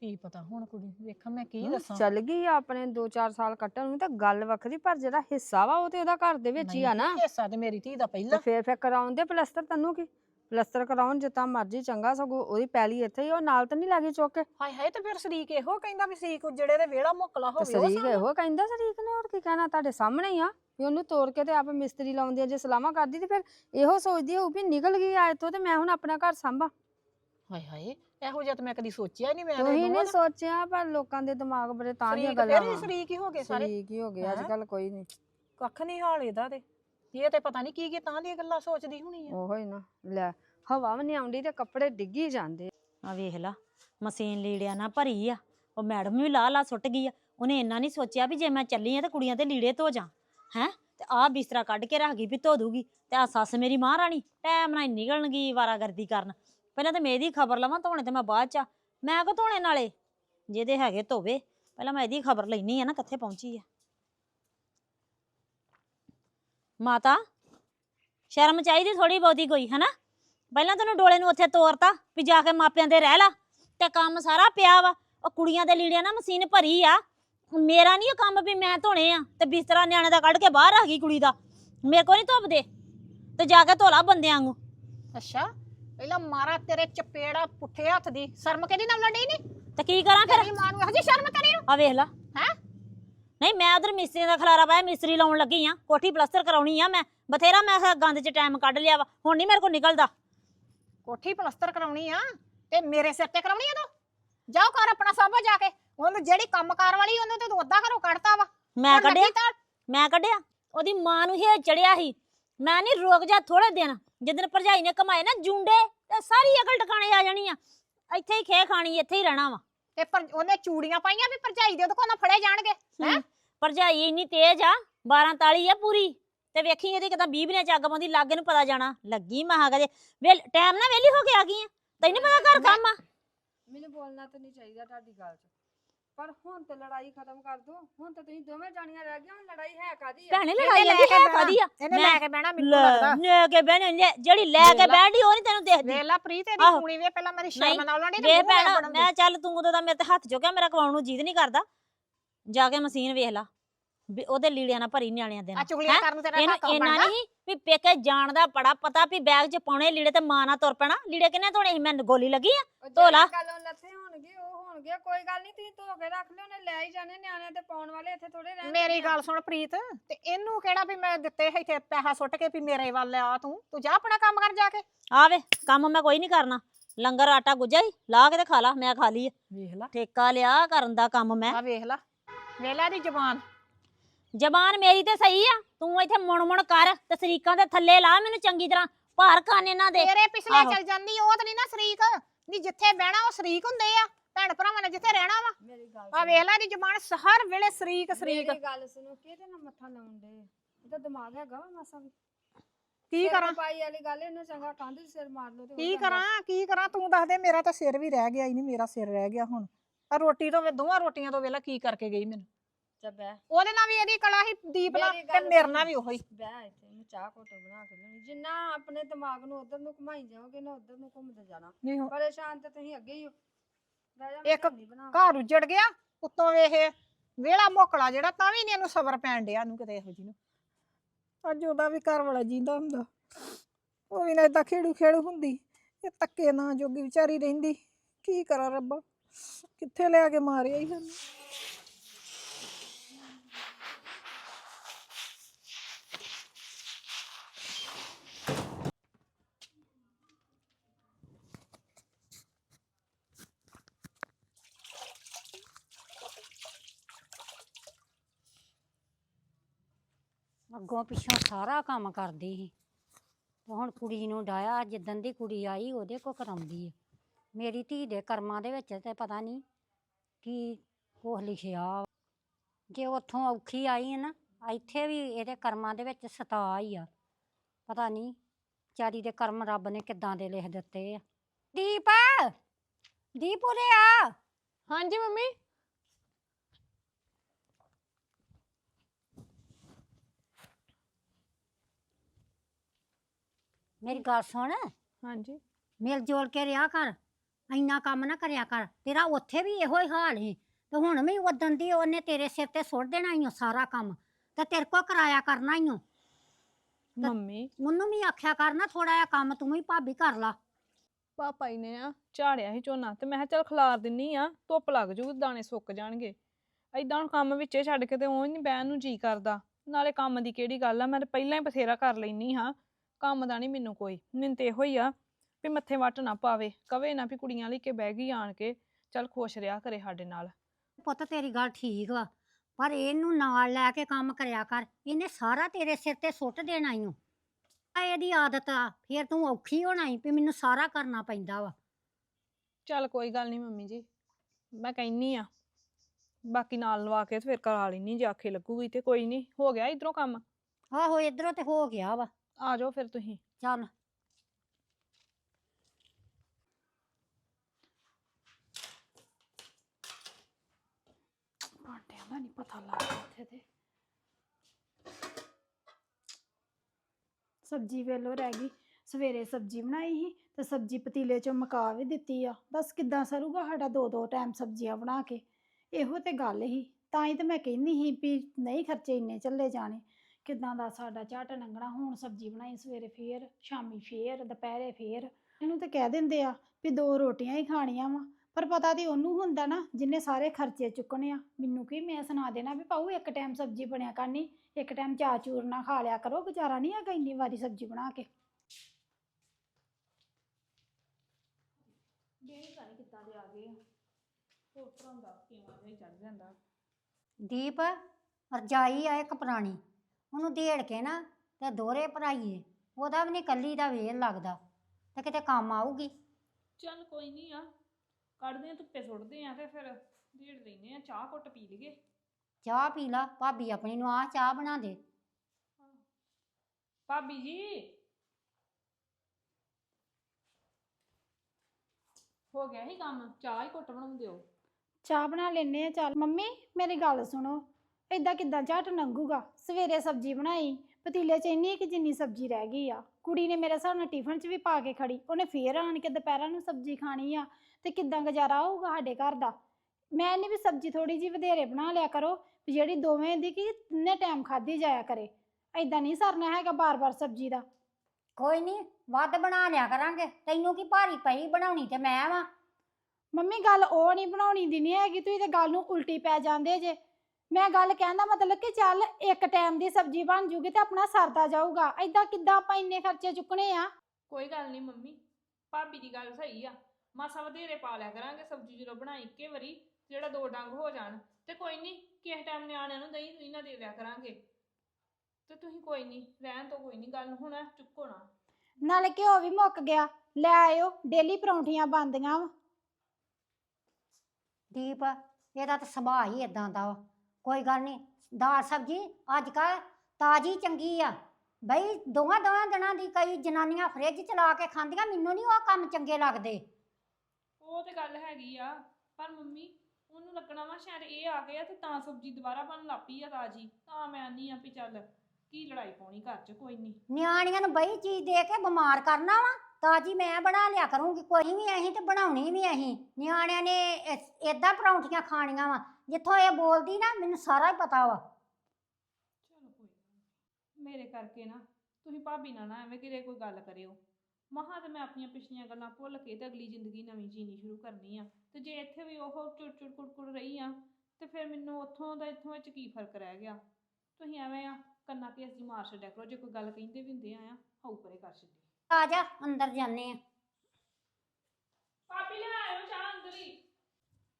ਕੀ ਪਤਾ ਹੁਣ ਕੁੜੀ ਵੇਖਾਂ ਮੈਂ ਕੀ ਦੱਸਾਂ। ਚੱਲ ਗਈ ਆ ਆਪਣੇ 2-4 ਸਾਲ ਕੱਟਣ ਨੂੰ ਤਾਂ ਗੱਲ ਵੱਖਰੀ ਪਰ ਜਿਹੜਾ ਹਿੱਸਾ ਵਾ ਉਹ ਤੇ ਉਹਦਾ ਘਰ ਦੇ ਵਿੱਚ ਹੀ ਆ ਨਾ। ਹਿੱਸਾ ਤੇ ਮੇਰੀ ਧੀ ਦਾ ਤੇ ਪਹਿਲਾਂ। ਫੇਰ ਫੇਰ ਕਰਾਉਂਦੇ ਪਲਸਤਰ ਤੈਨੂੰ ਕੀ? ਪਲਸਤਰ ਕਰਾਉਣ ਜਿੱਦਾਂ ਮਰਜ਼ੀ ਚੰਗਾ ਸਗੋਂ ਉਹਦੀ ਪੈਲੀ ਇੱਥੇ ਹੀ ਉਹ ਨਾਲ ਤਾਂ ਨਹੀਂ ਲੱਗੀ ਚੁੱਕ ਕੇ। ਹਾਏ ਹਾਏ ਤੇ ਫਿਰ ਸਰੀਕ ਇਹੋ ਕਹਿੰਦਾ ਵੀ ਸਰੀਕ ਜਿਹੜੇ ਦੇ ਵਿਹੜਾ ਮੁੱਕਲਾ ਤੇ ਹੋਵੇ ਉਹ ਸਰੀਕ। ਇਹੋ ਕਹਿੰਦਾ ਸਰੀਕ ਨੇ ਹੋਰ ਕੀ ਕਹਿਣਾ ਤੁਹਾਡੇ ਸਾਹਮਣੇ ਹੀ ਆ। ਵੀ ਉਹਨੂੰ ਤੋੜ ਕੇ ਤੇ ਆਪ ਮਿਸਤਰੀ ਲਾਉਂਦੀ ਆ ਜੇ ਸਲਾਮਾ ਕਰਦੀ ਤੇ ਫਿਰ ਇਹੋ ਸੋਚਦੀ ਹੋਊ ਵੀ ਨਿਕਲ ਗਈ ਆ ਇੱਥੋਂ ਤੇ ਮੈਂ ਹੁਣ ਆਪਣਾ ਘਰ ਸੰਭਾ। ਹਾਏ ਹਾਏ ਇਹੋ ਜਿਹਾ ਤਾਂ ਮੈਂ ਕਦੀ ਸੋਚਿਆ ਹੀ ਨਹੀਂ ਮੈਂ ਤੁਸੀਂ ਨਹੀਂ ਸੋਚਿਆ ਪਰ ਲੋਕਾਂ ਦੇ ਦਿਮਾਗ ਬੜੇ ਤਾਂ ਦੀਆਂ ਸਰੀਕ ਗੱਲਾਂ ਫਿਰ ਵੀ ਵਾਂ। ਸਰੀਕ ਹੀ ਹੋ ਗਏ ਸਾਰੇ। ਸਰੀਕ ਹੀ ਹੋ ਗਏ ਅੱਜ ਹੈਂ? ਕੱਲ ਕੋਈ ਨਹੀਂ ਕੱਖ ਨਹੀਂ ਹਾਲ ਇਹਦਾ ਤੇ। ਇਹ ਤੇ ਪਤਾ ਨਹੀਂ ਕੀ ਕੀ ਤਾਂ ਦੀਆਂ ਗੱਲਾਂ ਸੋਚਦੀ ਹੋਣੀ ਆ। ਉਹੋ ਹੀ ਨਾ ਲੈ ਹਵਾ ਵੀ ਨਹੀਂ ਆਉਂਦੀ ਤੇ ਕੱਪੜੇ ਡਿੱਗੀ ਜਾਂਦੇ। ਆ ਵੇਖ ਲਾ ਮਸ਼ੀਨ ਲੀੜਿਆਂ ਨਾਲ ਭਰੀ ਆ ਉਹ ਮੈਡਮ ਵੀ ਲਾ ਲਾ ਸੁੱਟ ਗਈ ਆ ਉਹਨੇ ਇੰਨਾ ਨਹੀਂ ਸੋਚਿਆ ਵੀ ਜੇ ਮੈਂ ਚੱਲੀ ਆ ਤੇ ਕੁੜੀਆਂ ਤੇ ਲੀੜੇ ਧੋ ਜਾ ਹੈ? ਤੇ ਆਹ ਬਿਸਤਰਾ ਕੱਢ ਕੇ ਰੱਖ ਗਈ ਵੀ ਧੋ ਦੂਗੀ ਤੇ ਆ ਸੱਸ ਮੇਰੀ ਮਹਾਰਾਣੀ ਟਾਈਮ ਨਾਲ ਹੀ ਨਿਕਲਣ ਗਈ ਵਾਰਾਗਰਦੀ ਕਰਨ। ਪਹਿਲਾਂ ਤਾਂ ਮੈਂ ਇਹਦੀ ਖਬਰ ਲਵਾਂ ਧੋਣੇ ਤੇ ਮੈਂ ਬਾਅਦ ਚ ਆ। ਮੈਂ ਕੋ ਧੋਣੇ ਨਾਲੇ? ਜਿਹਦੇ ਹੈਗੇ ਧੋਵੇ ਪਹਿਲਾਂ ਮੈਂ ਇਹਦੀ ਖਬਰ ਲੈਣੀ ਆ ਨਾ ਕਿੱਥੇ ਪਹੁੰਚੀ ਆ। ਮਾਤਾ ਸ਼ਰਮ ਚਾਹੀਦੀ ਥੋੜੀ ਬਹੁਤੀ ਕੋਈ ਹਨਾ? ਪਹਿਲਾਂ ਤੈਨੂੰ ਡੋਲੇ ਨੂੰ ਉੱਥੇ ਤੋਰਤਾ ਵੀ ਜਾ ਕੇ ਮਾਪਿਆਂ ਦੇ ਰਹਿ ਲਾ ਤੇ ਕੰਮ ਸਾਰਾ ਪਿਆ ਵਾ ਉਹ ਕੁੜੀਆਂ ਦੇ ਲੀੜਿਆਂ ਨਾਲ ਮਸ਼ੀਨ ਭਰੀ ਆ। ਮੇਰਾ ਨਹੀਂ ਇਹ ਕੰਮ ਵੀ ਮੈਂ ਧੋਣੇ ਆ ਤੇ ਬਿਸਤਰਾ ਨਿਆਣੇ ਦਾ ਕੱਢ ਕੇ ਬਾਹਰ ਆ ਗਈ ਕੁੜੀ ਦਾ। ਮੇਰੇ ਕੋ ਨਹੀਂ ਧੋਪਦੇ ਤੇ ਜਾ ਕੇ ਧੋਲਾ ਬੰਦਿਆਂ ਨੂੰ ਅੱਛਾ ਪਹਿਲਾਂ ਮਾਰਾ ਤੇਰੇ ਚਪੇੜਾ ਪੁੱਠੇ ਹੱਥ ਦੀ ਸ਼ਰਮ ਕਿਹਦੀ ਨਾਲ ਲੜੀ ਨਹੀਂ ਤੇ ਕੀ ਕਰਾਂ ਫਿਰ? ਤੇਰੀ ਮਾਂ ਨੂੰ ਇਹੋ ਜਿਹੀ ਸ਼ਰਮ ਕਰੀ? ਨੂੰ ਆ ਵੇਖ ਲਾ। ਹੈ? ਨਹੀਂ ਮੈਂ ਉਧਰ ਮਿਸਤਰੀ ਦਾ ਖਲਾਰਾ ਪਾਇਆ ਮਿਸਤਰੀ ਲਾਉਣ ਲੱਗੀ ਆ ਕੋਠੀ ਪਲਸਤਰ ਕਰਾਉਣੀ ਆ ਮੈਂ। ਬਥੇਰਾ ਮੈਂ ਕਿਹਾ ਗੰਦ 'ਚ ਟਾਈਮ ਕੱਢ ਲਿਆ ਵਾ ਹੁਣ ਨਹੀਂ ਮੇਰੇ ਕੋ ਨਿਕਲਦਾ। ਕੋਠੀ ਪਲਸਤਰ ਕਰਾਉਣੀ ਆ ਤੇ ਮੇਰੇ ਸਿਰ ਤੇ ਕਰਾਉਣੀ ਆ ਤੂੰ? ਜਾਓ ਕਰ ਆਪਣਾ ਸਾਂਭਾ ਜਾ ਕੇ। ਉਹਨੂੰ ਜਿਹੜੀ ਕੰਮਕਾਰ ਵਾਲੀ ਉਹਨੂੰ ਤੇ ਤੂੰ ਅੱਧਾ ਘਰੋਂ ਕੱਢਤਾ ਵਾ। ਮੈਂ ਹੁਣ ਕੱਢਿਆ। ਤਾਂ ਮੈਂ ਕੱਢਿਆ। ਉਹਦੀ ਮਾਂ ਨੂੰ ਹੀ ਚੜਿਆ ਸੀ। ਮੈਂ ਨਹੀਂ ਰੁਕ ਜਾ ਥੋੜੇ ਦਿਨ। ਜਿੱਦਨ ਭਰਜਾਈ ਨੇ ਕਮਾਏ ਨਾ ਜੁੰਡੇ ਤੇ ਸਾਰੀ ਅਕਲ ਟਿਕਾਣੇ ਆ ਜਾਣੀ ਆ। ਇੱਥੇ ਹੀ ਖੇ ਖਾਣੀ ਇੱਥੇ ਹੀ ਰਹਿਣਾ ਵਾ। ਤੇ ਪਰ ਉਹਨੇ ਚੂੜੀਆਂ ਪਾਈਆਂ ਵੀ ਭਰਜਾਈ ਦੇ ਉਹਦੇ ਕੋਲ ਨਾ ਫੜੇ ਜਾਣਗੇ ਹੈਂ? ਭਰਜਾਈ ਇੰਨੀ ਤੇਜ਼ ਆ 12 ਤਾਲੀ ਆ ਪੂਰੀ ਤੇ ਵੇਖੀ ਇਹਦੀ ਕਿਤਾ 20 ਨੇ ਚੱਗ ਪਾਉਂਦੀ ਲਾਗੇ ਨੂੰ ਪਤਾ ਜਾਣਾ। ਲੱਗੀ ਮਹਾ ਕਦੇ ਵੇਲ ਟਾਈਮ ਨਾਲ ਵੇਲੀ ਹੋ ਕੇ ਆ ਗਈ ਆ ਤੈਨੂੰ ਪਤਾ ਘਰ ਕੰਮ ਆ। ਮੈਨੂੰ ਬੋਲਣਾ ਤਾਂ ਨਹੀਂ ਚਾਹੀਦਾ ਤੁਹਾਡੀ ਗੱਲ 'ਚ ਪਰ ਹੁਣ ਤੇ ਲੜਾਈ ਖਤਮ ਕਰ ਦੋ ਹੁਣ ਤਾਂ ਤੁਸੀਂ ਦੋਵੇਂ ਜਾਣੀਆਂ ਰਹਿ ਗਈਆਂ ਹੁਣ ਲੜਾਈ ਹੈ ਕਾਦੀ ਭੈਣੇ ਇਹਨੇ ਲੜਾਈ ਲੈ ਕੇ। ਕਾਦੀ ਆ? ਇਹਨੇ ਮੈਂ- ਲੈ ਕੇ ਬਹਿਣਾ ਮੈਨੂੰ ਲੱਗਦਾ। ਲੈ ਕੇ ਬਹਿਣੇ ਜਿਹੜੀ ਲੈ ਕੇ। ਬਹਿਣੀ ਉਹ ਨਹੀਂ ਤੈਨੂੰ ਦੇਖਦੀ। ਵੇਖ ਲੈ ਪ੍ਰੀਤ ਇਹਦੀ ਆਹੋ। ਕੂਣੀ ਵੇ ਪਹਿਲਾਂ ਮੇਰੀ ਸ਼ਰਮ ਨਾਲ ਲਾਉਣੀ ਵੇ ਭੈਣਾ ਮੈਂ ਚੱਲ ਤੂੰ ਉਦੋਂ ਦਾ ਮੇਰੇ ਤੇ ਹੱਥ ਚੁੱਕਿਆ ਮੇਰਾ ਕਵਾਉਣ ਨੂੰ ਜੀਦ ਨਹੀਂ ਕਰਦਾ। ਜਾ ਕੇ ਮਸ਼ੀਨ ਵੇਖ ਲਾ। ਵੀ ਉਹਦੇ ਲੀੜਿਆਂ ਨਾਲ ਭਰੀ ਨਿਆਣਿਆਂ ਦੇ ਆ ਨਾਲ ਚੁਗਲੀਆਂ ਹੈਂ? ਕਰਨ ਨੂੰ ਤੇਰਾ ਇਹਨੂੰ ਇੰਨਾ ਬਣਦਾ। ਨਹੀਂ ਵੀ ਪੇਕੇ ਜਾਣ ਦਾ ਬੜਾ ਪਤਾ ਵੀ ਬੈਗ 'ਚ ਪਾਉਣੇ ਲੀੜੇ ਤੇ ਮਾਂ ਨਾਲ ਤੁਰ ਪੈਣਾ। ਲੀੜੇ ਕਿੰਨੇ ਧੋਣੇ ਸੀ? ਮੈਨੂੰ ਗੋਲੀ ਲੱਗੀ ਆ। ਧੋ ਲਾ। ਗੱਲੋਂ ਲੱਥੇ ਹੋਣਗੇ ਉਹ ਹੋਣਗੇ ਕੋਈ ਗੱਲ ਨਹੀਂ ਤੁਸੀਂ ਧੋ ਕੇ ਰੱਖ ਲਿਓ ਨੇ ਲੈ ਹੀ ਜਾਣੇ ਨਿਆਣਿਆਂ ਤੇ ਪਾਉਣ ਵਾਲੇ ਇੱਥੇ ਥੋੜੇ ਰਹਿਣ ਮੇਰੀ ਗੱਲ ਸੁਣ ਪ੍ਰੀਤ ਤੇ ਇਹਨੂੰ ਕਿਹੜਾ ਵੀ ਮੈਂ ਦਿੱਤੇ ਇੱਥੇ ਪੈਸਾ ਸੁੱਟ ਕੇ ਵੀ ਮੇਰੇ ਵੱਲ ਆ ਤੂੰ ਤੂੰ ਜਾ ਆਪਣਾ ਕੰਮ ਕਰ ਜਾ ਕੇ। ਆਵੇ ਕੰਮ ਮੈਂ ਕੋਈ ਨਹੀਂ ਕਰਨਾ। ਲੰਗਰ ਆਟਾ ਗੁੱਜਾ ਹੀ ਲਾ ਕੇ ਤੇ ਖਾ ਲਾ ਮੈਂ ਖਾ ਲਈ ਆ। ਵੇਖ ਲੈ। ਠੇਕਾ ਲਿਆ ਕਰਨ ਦਾ ਕੰਮ ਮੈਂ। ਆ ਵੇਖ ਲੈ। ਵੇਖ ਲੈ ਦੀ ਜ਼ਬਾਨ। ਜ਼ਬਾਨ ਮੇਰੀ ਤੇ ਸਹੀ ਆ। ਤੂੰ ਇੱਥੇ ਮੁਣ ਮੁਣ ਕਰ ਤੇ ਸਰੀਕਾਂ ਦੇ ਥੱਲੇ ਲਾ ਮੈਨੂੰ ਚੰਗੀ ਤਰ੍ਹਾਂ ਭਾਰ ਖਾਨ ਇਹਨਾਂ ਦੇ। ਤੇਰੇ ਪਿਛਲੇ ਆਹੋ। ਚੱਲ ਜਾਂਦੀ ਉਹ ਤਾਂ ਨਹੀਂ ਨਾ ਸ਼ਰੀਕ। ਨਹੀਂ ਜਿੱਥੇ ਬਹਿਣਾ ਉਹ ਸ਼ਰੀਕ ਹੁੰਦੇ ਆ। ਭੈਣ ਭਰਾਵਾਂ ਨੇ ਜਿੱਥੇ ਰਹਿਣਾ ਵਾ। ਮੇਰੀ ਗੱਲ ਆ ਵੇਖ ਲੈ ਦੀ ਜ਼ਬਾਨ ਹਰ ਵੇਲੇ ਸ਼ਰੀਕ ਸ਼ਰੀਕ। ਮੇਰੀ ਗੱਲ ਸੁਣੋ ਕਿਹਦੇ ਨਾਲ ਮੱਥਾ ਲਾਉਣ ਦੇ ਇਹਦਾ ਦਿਮਾਗ ਹੈਗਾ ਵਾ ਮਾਸਾ ਵੀ। ਕੀ ਕਰਾਂ? ਪਾਈ ਵਾਲੀ ਗੱਲ ਇਹਨੂੰ ਚੰਗਾ ਕੰਧ 'ਚ ਸਿਰ ਮਾਰ ਲਓ ਤੇ ਕੀ। ਕਰਾਂ? ਕੀ ਕਰਾਂ? ਤੂੰ ਦੱਸ ਦੇ ਮੇਰਾ ਤਾਂ ਸਿਰ ਵੀ ਰਹਿ ਗਿਆ ਹੀ ਨਹੀਂ ਮੇਰਾ ਸਿਰ ਰਹਿ ਗਿਆ ਹੁਣ। ਆ ਰੋਟੀ ਤੋਂ ਵੇ ਦੋਵਾਂ ਰੋਟੀਆਂ ਤੋਂ ਵੇਲਾ ਕੀ ਕਰਕੇ ਗਈ ਮੈਨੂੰ? ਬਹਿ। ਉਹਦੇ ਨਾਲ ਵੀ ਇਹਦੀ ਕਲਾ ਹੀ ਦੀਪ ਨਾਲ ਮੇਰੀ ਤੇ ਗੱਲ ਮੇਰੇ। ਨਾਲ ਵੀ ਉਹੀ। ਬਹਿ ਇੱਥੇ ਮੈਂ ਚਾਹ ਘੁੱਟ ਬਣਾ ਕੇ ਲਿਆਉਣੀ। ਜਿੰਨਾ ਆਪਣੇ ਦਿਮਾਗ ਨੂੰ ਉਧਰ ਨੂੰ ਘੁਮਾਈ ਜਾਓਗੇ ਨਾ ਉਧਰ ਨੂੰ ਘੁੰਮਦੇ ਜਾਣਾ। ਨਹੀਂ ਹੋ- ਪਰੇਸ਼ਾਨ ਤੇ ਤੁਸੀਂ ਅੱਗੇ ਹੀ ਹੋ। ਬਹਿ ਜਾ ਮੈਂ ਇੱਕ ਲਿਆਉਂਦੀ ਬਣਾ ਕੇ। ਘਰ ਉੱਜੜ ਗਿਆ ਉੱਤੋਂ ਵੇਖ ਵੇਲਾ ਮੋਕਲਾ ਜਿਹੜਾ ਤਾਂ ਵੀ ਨਹੀਂ ਇਹਨੂੰ ਸਬਰ ਪੈਣ ਡਿਆ ਨੂੰ ਕਿਤੇ ਇਹੋ ਜੀ ਨੂੰ। ਅੱਜ ਉਹਦਾ ਵੀ ਘਰ ਵਾਲਾ ਜਿੰਦਾ ਹੁੰਦਾ। ਉਹ ਵੀ ਨਾ ਏਦਾਂ ਖੇੜੂ ਖੇੜੂ ਹੁੰਦੀ। ਇਹ ਤੱਕੇ ਨਾ ਜੋਗੀ ਵਿਚਾਰੀ ਰਹਿੰਦੀ। ਕੀ ਕਰਾਂ ਰੱਬਾ? ਕਿੱਥੇ ਲਿਆ ਕੇ ਮਾਰਿਆ ਹੀ ਸਾਨੂੰ? ਅੱਗੋਂ ਪਿੱਛੋਂ ਸਾਰਾ ਕੰਮ ਕਰਦੀ ਸੀ। ਤੇ ਹੁਣ ਕੁੜੀ ਨੂੰ ਡਾਇਆ, ਜਿੱਦਣ ਦੀ ਕੁੜੀ ਆਈ, ਉਹਦੇ ਕੋ ਕਰਾਉਂਦੀ ਹੈ ਮੇਰੀ ਧੀ ਦੇ ਕਰਮਾਂ ਦੇ ਵਿੱਚ ਤੇ ਪਤਾ ਨਹੀਂ ਕੀ ਕੁਛ ਲਿਖਿਆ ਵਾ। ਜੇ ਉੱਥੋਂ ਔਖੀ ਆਈ ਹੈ ਨਾ, ਇੱਥੇ ਵੀ ਇਹਦੇ ਕਰਮਾਂ ਦੇ ਵਿੱਚ ਸਤਾ ਹੀ ਆ। ਪਤਾ ਨਹੀਂ ਚਾਰੀ ਦੇ ਕਰਮ ਰੱਬ ਨੇ ਕਿੱਦਾਂ ਦੇ ਲਿਖ ਦਿੱਤੇ ਆ। ਦੀਪ! ਦੀਪ ਉਰੇ ਆ! ਹਾਂਜੀ ਮੰਮੀ? ਮੇਰੀ ਗੱਲ ਸੁਣ। ਹਾਂਜੀ। ਮਿਲ ਜੋਲ ਕੇ ਰਿਹਾ ਕਰ। ਇੰਨਾ ਕੰਮ ਨਾ ਕਰਿਆ ਕਰ। ਤੇਰਾ ਉੱਥੇ ਵੀ ਇਹੋ ਹੀ ਹਾਲ ਹੈ ਤੇ ਹੁਣ ਵੀ ਉਦੋਂ ਦੀ ਉਹਨੇ ਤੇਰੇ ਸਿਰ ਤੇ ਸੁੱਟ ਦੇਣਾ ਓ ਸਾਰਾ ਕੰਮ। ਤੇ ਤੇਰੇ ਕੋ ਕਰਾਇਆ ਕਰਨਾ ਓ। ਮੰਮੀ। ਉਹਨੂੰ ਵੀ ਆਖਿਆ ਕਰ ਨਾ ਥੋੜਾ ਜਿਹਾ ਕੰਮ ਤੂੰ ਵੀ ਭਾਬੀ ਕਰ ਲਾ। ਪਾਪਾ ਜੀ ਨੇ ਆ ਝਾੜਿਆ ਸੀ ਝੋਨਾ ਤੇ ਮੈਂ ਕਿਹਾ ਚੱਲ ਖਲਾਰ ਦਿੰਨੀ ਆ ਧੁੱਪ ਲੱਗ ਜੂ ਦਾਣੇ ਸੁੱਕ ਜਾਣਗੇ। ਐਦਾਂ ਹੁਣ ਕੰਮ ਵਿੱਚੇ ਛੱਡ ਕੇ ਤੇ ਉਹ ਨਹੀਂ ਬਹਿਣ ਨੂੰ ਜੀ ਕਰਦਾ। ਨਾਲੇ ਕੰਮ ਦੀ ਕਿਹੜੀ ਗੱਲ ਆ ਮੈਂ ਤੇ ਪਹਿਲਾਂ ਹੀ ਬਥੇਰਾ ਕਰ ਲੈਨੀ ਹਾਂ। ਕੰਮ ਦਾ ਨਹੀਂ ਮੈਨੂੰ ਕੋਈ। ਮੈਨੂੰ ਤੇ ਇਹੋ ਹੀ ਆ ਵੀ ਮੱਥੇ ਵੱਟ ਨਾ ਪਾਵੇ। ਕਵੇ ਨਾ ਵੀ ਕੁੜੀਆਂ ਲਈ ਕੇ ਬਹਿ ਗਈ ਆਣ ਕੇ ਚੱਲ ਖੁਸ਼ ਰਿਹਾ ਕਰੇ ਸਾਡੇ ਨਾਲ। ਪੁੱਤ ਤੇਰੀ ਗੱਲ ਠੀਕ ਵਾ ਪਰ ਇਹਨੂੰ ਨਾਲ ਲੈ ਕੇ ਕੰਮ ਕਰਿਆ ਕਰ। ਇਹਨੇ ਸਾਰਾ ਤੇਰੇ ਸਿਰ ਤੇ ਸੁੱਟ ਦੇਣਾ ਈ ਓ। ਆ ਇਹਦੀ ਆਦਤ ਆ ਫਿਰ ਤੂੰ ਔਖੀ ਹੋਣਾ ਈ ਵੀ ਮੈਨੂੰ ਸਾਰਾ ਕਰਨਾ ਪੈਂਦਾ ਵਾ। ਚੱਲ ਕੋਈ ਗੱਲ ਨਹੀਂ ਮੰਮੀ ਜੀ ਮੈਂ ਕਹਿਨੀ ਆ। ਬਾਕੀ ਨਾਲ ਲਵਾ ਕੇ ਤੇ ਫਿਰ ਕਰਾ ਲੈਨੀ ਜੇ ਆਖੇ ਲੱਗੂਗੀ ਤੇ ਕੋਈ ਨਹੀਂ ਹੋ ਗਿਆ ਇਧਰੋਂ ਕੰਮ? ਆਹੋ ਇਧਰੋਂ ਤੇ ਹੋ ਗਿਆ ਵਾ। ਆ ਜਾਓ ਫਿਰ ਤੁਸੀਂ। ਚੱਲ। ਭਾਂਡਿਆਂ ਦਾ ਨਹੀਂ ਪਤਾ ਲੱਗਦਾ ਇੱਥੇ ਤੇ। ਸਬਜ਼ੀ ਵੇਲੋ ਰਹਿ ਗਈ। ਸਵੇਰੇ ਸਬਜ਼ੀ ਬਣਾਈ ਸੀ ਤੇ ਸਬਜ਼ੀ ਪਤੀਲੇ ਚੋਂ ਮਕਾ ਵੀ ਦਿੱਤੀ ਆ। ਦੱਸ ਕਿੱਦਾਂ ਸਰੂਗਾ ਸਾਡਾ ਦੋ ਦੋ ਟਾਈਮ ਸਬਜ਼ੀਆਂ ਬਣਾ ਕੇ। ਇਹੋ ਤੇ ਗੱਲ ਹੀ ਤਾਂ ਹੀ ਤੇ ਮੈਂ ਕਹਿੰਦੀ ਸੀ ਵੀ ਨਹੀਂ ਖਰਚੇ ਇੰਨੇ ਚੱਲੇ ਜਾਣੇ। ਕਿੱਦਾਂ ਦਾ ਸਾਡਾ ਝਾਟ ਲੰਘਣਾ ਹੁਣ ਸਬਜ਼ੀ ਬਣਾਈ ਸਵੇਰੇ ਫੇਰ ਸ਼ਾਮੀ ਫੇਰ ਦੁਪਹਿਰੇ ਫੇਰ। ਇਹਨੂੰ ਤੇ ਕਹਿ ਦਿੰਦੇ ਆ ਵੀ ਦੋ ਰੋਟੀਆਂ ਹੀ ਖਾਣੀਆਂ ਵਾ ਪਰ ਪਤਾ ਤੇ ਉਹਨੂੰ ਹੁੰਦਾ ਨਾ ਜਿੰਨੇ ਸਾਰੇ ਖਰਚੇ ਚੁੱਕਣੇ ਆ। ਮੈਨੂੰ ਕੀ ਮੈਂ ਸੁਣਾ ਦੇਣਾ ਵੀ ਪਾਉ ਇੱਕ ਟਾਈਮ ਸਬਜ਼ੀ ਬਣਿਆ ਕਰਨੀ ਇੱਕ ਟਾਈਮ ਚਾ ਚੂਰ ਨਾ ਖਾ ਲਿਆ ਕਰੋ ਗੁਜ਼ਾਰਾ ਨਹੀਂ ਹੈਗਾ ਇੰਨੀ ਵਾਰੀ ਸਬਜ਼ੀ ਬਣਾ ਕੇ। ਕਿੱਦਾਂ ਦੇ ਆ ਗਏ ਹੋਰ ਤਰ੍ਹਾਂ ਦਾ ਕਿਵੇਂ ਜਿਹਾ ਚੜ ਜਾਂਦਾ। ਦੀਪ ਰਜਾਈ ਆ ਇੱਕ ਪੁਰਾਣੀ। ਉਹਨੂੰ ਦੇੜ ਕੇ ਨਾ ਤੇ ਦੋਹਰੇ ਭਰਾਈਏ ਉਹਦਾ ਵੀ ਨਹੀਂ ਕੱਲੀ ਦਾ ਵੇਲ ਲੱਗਦਾ ਤੇ ਕਿਤੇ ਕੰਮ ਆਊਗੀ। ਚੱਲ ਕੋਈ ਨਹੀਂ ਆ ਕੱਢਦੇ ਆ ਧੁੱਪੇ ਸੁੱਟਦੇ ਆ ਤੇ ਫਿਰ ਢੇੜ ਲੈਨੇ ਆ ਚਾਹ ਘੁੱਟ ਪੀ ਲਈਏ। ਚਾਹ ਪੀ ਲਾ ਭਾਬੀ ਆਪਣੀ ਨੂੰ ਆ ਚਾਹ ਬਣਾ ਦੇ। ਭਾਬੀ ਜੀ। ਹੋ ਗਿਆ ਹੀ ਕੰਮ ਚਾਹ ਹੀ ਘੁੱਟ ਬਣਾਉਂ ਦਿਓ ਚਾਹ ਬਣਾ ਲੈਨੇ ਆ ਚੱਲ। ਮੰਮੀ ਮੇਰੀ ਗੱਲ ਸੁਣੋ। ਏਦਾਂ ਕਿੱਦਾਂ ਝਟ ਲੰਘੂਗਾ ਸਵੇਰੇ ਸਬਜ਼ੀ ਬਣਾਈ ਪਤੀਲੇ 'ਚ ਇੰਨੀ ਕਿ ਜਿੰਨੀ ਸਬਜ਼ੀ ਰਹਿ ਗਈ ਆ। ਕੁੜੀ ਨੇ ਮੇਰੇ ਹਿਸਾਬ ਨਾਲ ਟਿਫਨ 'ਚ ਵੀ ਪਾ ਕੇ ਖੜੀ। ਉਹਨੇ ਫੇਰ ਆਣ ਕੇ ਦੁਪਹਿਰਾਂ ਨੂੰ ਸਬਜ਼ੀ ਖਾਣੀ ਆ। ਤੇ ਕਿੱਦਾਂ ਗੁਜ਼ਾਰਾ ਹੋਊਗਾ ਸਾਡੇ ਘਰ ਦਾ? ਮੈਂ ਨਹੀਂ ਵੀ ਸਬਜ਼ੀ ਥੋੜੀ ਜੀ ਵਧੇਰੇ ਬਣਾ ਲਿਆ ਕਰੋ ਵੀ ਜਿਹੜੀ ਦੋਵੇਂ ਦੀ ਕਿ ਤਿੰਨੇ ਟਾਈਮ ਖਾਧੀ ਜਾਇਆ ਕਰੇ। ਏਦਾਂ ਨਹੀਂ ਸਰਨਾ ਹੈਗਾ ਬਾਰ-ਬਾਰ ਸਬਜ਼ੀ ਦਾ। ਕੋਈ ਨਹੀਂ ਵੱਧ ਬਣਾ ਲਿਆ ਕਰਾਂਗੇ। ਤੈਨੂੰ ਕੀ ਭਾਰੀ ਪਈ ਬਣਾਉਣੀ ਤੇ ਮੈਂ ਵਾਂ। ਮੰਮੀ ਗੱਲ ਉਹ ਨਹੀਂ ਬਣਾਉਣੀ ਦੀ ਨਹੀਂ ਹੈਗੀ। ਤੁਸੀਂ ਤੇ ਗੱਲ ਨੂੰ ਉਲਟੀ ਪੈ ਜਾਂਦੇ ਜੇ। ਮੈਂ ਗੱਲ ਕਹਿਣ ਦਾ ਮਤਲਬ ਕਿ ਚੱਲ ਇੱਕ ਟਾਈਮ ਦੀ ਸਬਜ਼ੀ ਬਣ ਜੂਗੀ ਤੇ ਆਪਣਾ ਸਰਦਾ ਜਾਊਗਾ। ਐਦਾਂ ਕਿੱਦਾਂ ਆਪਾਂ ਇੰਨੇ ਖਰਚੇ ਚੁੱਕਣੇ ਆ? ਕੋਈ ਗੱਲ ਨਹੀਂ ਮੰਮੀ ਭਾਬੀ ਦੀ ਗੱਲ ਸਹੀ ਆ। ਮਾਸਾ ਵਧੇਰੇ ਪਾ ਲਿਆ ਕਰਾਂਗੇ ਸਬਜ਼ੀ ਜਦੋਂ ਬਣਾਈ ਇੱਕੇ ਵਾਰੀ ਜਿਹੜਾ ਦੋ ਡੰਗ ਹੋ ਜਾਣ। ਤੇ ਕੋਈ ਨਹੀਂ ਕਿਸੇ ਟਾਈਮ ਨਿਆਣਿਆਂ ਨੂੰ ਦਹੀਂ ਦੂਈ ਨਾ ਦੇ ਦਿਆ ਕਰਾਂਗੇ। ਤੇ ਤੁਸੀਂ ਕੋਈ ਨਹੀਂ ਰਹਿਣ ਤੋਂ ਕੋਈ ਨਹੀਂ ਗੱਲ ਹੁਣ ਚੁੱਕੋ ਨਾ। ਨਾਲੇ ਘਿਓ ਵੀ ਮੁੱਕ ਗਿਆ। ਲੈ ਆਇਓ ਡੇਲੀ ਪਰੌਂਠੀਆਂ ਬੰਦੀਆਂ ਵਾ। ਦੀਪ ਇਹਦਾ ਤਾਂ ਸੁਭਾਅ ਹੀ ਇਦਾਂ ਦਾ ਵਾ। ਕੋਈ ਗੱਲ ਨਹੀਂ ਦਾਲ ਸਬਜ਼ੀ ਅੱਜ ਕੱਲ ਤਾਜੀ ਚੰਗੀ ਆ। ਬਈ ਦੋਵਾਂ ਦੋਵਾਂ ਦਿਨਾਂ ਦੀ ਕਈ ਜਨਾਨੀਆਂ ਫ੍ਰਿਜ ਚਲਾ ਕੇ ਖਾਂਦੀਆਂ ਮੈਨੂੰ ਨਹੀਂ ਉਹ ਕੰਮ ਚੰਗੇ ਲੱਗਦੇ। ਉਹ ਤੇ ਗੱਲ ਹੈਗੀ ਆ ਪਰ ਮੰਮੀ ਉਹਨੂੰ ਲੱਗਣਾ ਵਾ ਸ਼ਾਇਦ ਇਹ ਆ ਗਿਆ ਤੇ ਤਾਂ ਸਬਜ਼ੀ ਦੁਬਾਰਾ ਬਣ ਲੱਪੀ ਆ ਤਾਜੀ ਤਾਂ ਮੈਂ ਆਨੀ ਆ ਵੀ ਚੱਲ ਕੀ ਲੜਾਈ ਪਾਉਣੀ ਘਰ 'ਚ ਕੋਈ ਨਹੀਂ ਨਿਆਣੀਆਂ ਨੂੰ ਬਈ ਚੀਜ਼ ਦੇ ਕੇ ਬਿਮਾਰ ਕਰਨਾ ਵਾ ਤਾਜੀ ਮੈਂ ਬਣਾ ਲਿਆ ਕਰੂੰਗੀ ਕੋਈ ਵੀ ਅਸੀਂ ਤੇ ਬਣਾਉਣੀ ਵੀ ਅਸੀਂ। ਨਿਆਣਿਆਂ ਨੇ ਇਦਾਂ ਪਰੌਂਠੀਆਂ ਖਾਣੀਆਂ ਵਾ ਜਿੱਥੋਂ ਇਹ ਬੋਲਦੀ ਨਾ ਮੈਨੂੰ ਸਾਰਾ ਹੀ ਪਤਾ ਵਾ। ਚਲੋ ਕੋਈ ਗੱਲ ਨੀ। ਮੇਰੇ ਕਰਕੇ ਨਾ ਤੁਸੀਂ ਭਾਬੀ ਨਾਲ ਨਾ ਐਵੇਂ ਕਿਤੇ ਕੋਈ ਗੱਲ ਕਰਿਓ। ਮਹਾ ਤੇ ਮੈਂ ਆਪਣੀਆਂ ਪਿਛਲੀਆਂ ਗੱਲਾਂ ਭੁੱਲ ਕੇ ਤੇ ਅਗਲੀ ਜ਼ਿੰਦਗੀ ਨਵੀਂ ਜੀਣੀ ਸ਼ੁਰੂ ਕਰਨੀ ਆ। ਤੇ ਜੇ ਇੱਥੇ ਵੀ ਉਹ ਚੁੜ ਚੁੜ ਕੁੜ ਰਹੀ ਆ ਤੇ ਫਿਰ ਮੈਨੂੰ ਉੱਥੋਂ ਦਾ ਇੱਥੋਂ ਵਿੱਚ ਕੀ ਫ਼ਰਕ ਰਹਿ ਗਿਆ? ਤੁਸੀਂ ਐਵੇਂ ਆ ਕੰਨਾ ਕੇਸ ਦੀ ਮਾਰ ਛੱਡਿਆ ਕਰੋ। ਜੇ ਕੋਈ ਗੱਲ ਕਹਿੰਦੇ ਵੀ ਹੁੰਦੇ ਆ ਆ ਹਾਉ ਪਰੇ ਕਰ ਛੱਡੀ ਆ ਜਾ ਅੰਦਰ ਜਾਂਦੇ ਆ। ਭਾਬੀ ਲੈ ਆਇਓ ਚਾਹ ਅੰਦਰ ਹੀ।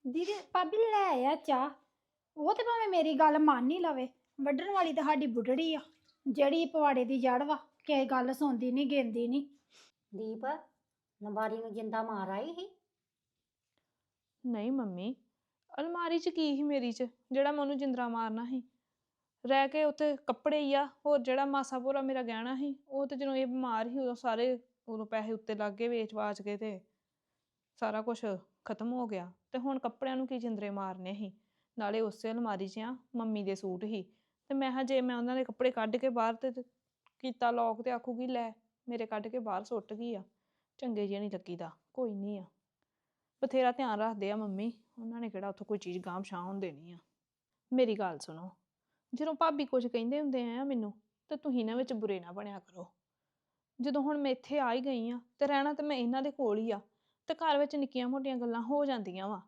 ਦੀਦੀ ਭਾਬੀ ਲੈ ਆਇਆ ਚਾਹ। ਉਹ ਤੇ ਭਾਵੇਂ ਮੇਰੀ ਗੱਲ ਮੰਨ ਹੀ ਲਵੇ ਵੱਢਣ ਵਾਲੀ ਤਾਂ ਸਾਡੀ ਬੁੱਢੜੀ ਆ। ਜਿਹੜੀ ਪਵਾੜੇ ਦੀ ਜੜ ਵਾ ਕਿ ਗੱਲ ਸੁਣਦੀ ਨਹੀਂ ਗੇਂਦੀ ਨਹੀਂ ਦੀਪ ਨੰਬਾਰੀ ਨੂੰ ਜਿੰਦਾ ਮਾਰ ਆਈ ਸੀ? ਨਹੀਂ ਮੰਮੀ ਅਲਮਾਰੀ 'ਚ ਕੀ ਸੀ ਮੇਰੀ 'ਚ ਜਿਹੜਾ ਮੈਂ ਉਹਨੂੰ ਜਿੰਦਰਾ ਮਾਰਨਾ ਸੀ? ਰਹਿ ਕੇ ਉੱਤੇ ਕੱਪੜੇ ਹੀ ਆ ਹੋਰ ਜਿਹੜਾ ਮਾਸਾ ਭੋਰਾ ਮੇਰਾ ਗਹਿਣਾ ਸੀ ਉਹ ਤੇ ਜਦੋਂ ਇਹ ਬਿਮਾਰ ਸੀ ਉਦੋਂ ਸਾਰੇ ਉਦੋਂ ਪੈਸੇ ਉੱਤੇ ਲੱਗ ਗਏ ਵੇਚ ਵਾਚ ਕੇ ਤੇ। ਸਾਰਾ ਕੁਝ ਖਤਮ ਹੋ ਗਿਆ ਤੇ ਹੁਣ ਕੱਪੜਿਆਂ ਨੂੰ ਕੀ ਜਿੰਦਰੇ ਮਾਰਨੇ ਸੀ ਨਾਲੇ ਉਸੇ ਅਲਮਾਰੀ 'ਚ ਆ, ਮੰਮੀ ਦੇ ਸੂਟ ਹੀ। ਤੇ ਮੈਂ ਕਿਹਾ ਜੇ ਮੈਂ ਉਹਨਾਂ ਦੇ ਕੱਪੜੇ ਕੱਢ ਕੇ ਬਾਹਰ ਤੇ ਕੀਤਾ ਲੋਕ ਤੇ ਆਖੂਗੀ, ਲੈ, ਮੇਰੇ ਕੱਢ ਕੇ ਬਾਹਰ ਸੁੱਟ ਗਈ ਆ। ਚੰਗੇ ਜਿਹੇ ਨਹੀਂ ਲੱਗੀਦਾ, ਕੋਈ ਨਹੀਂ ਆ। ਬਥੇਰਾ ਧਿਆਨ ਰੱਖਦੇ ਆ ਮੰਮੀ, ਉਹਨਾਂ ਨੇ ਕਿਹੜਾ ਉੱਥੋਂ ਕੋਈ ਚੀਜ਼ ਗਾਂਵ ਛਾਂ ਹੋਣ ਦੇਣੀ ਆ। ਮੇਰੀ ਗੱਲ ਸੁਣੋ, ਜਦੋਂ ਭਾਬੀ ਕੁਝ ਕਹਿੰਦੇ ਹੁੰਦੇ ਆ ਮੈਨੂੰ, ਤੇ ਤੁਸੀਂ ਨਾ ਵਿੱਚ ਬੁਰੇ ਨਾ ਬਣਿਆ ਕਰੋ। ਜਦੋਂ ਹੁਣ ਮੈਂ ਇੱਥੇ ਆ ਹੀ ਗਈ ਆ, ਤੇ ਰਹਿਣਾ ਤਾਂ ਮੈਂ ਇਹਨਾਂ ਦੇ ਕੋਲ ਹੀ ਆ ਤੇ ਘਰ ਵਿੱਚ ਨਿੱਕੀਆਂ ਮੋਟੀਆਂ ਗੱਲਾਂ ਹੋ ਜਾਂਦੀਆਂ ਵਾ।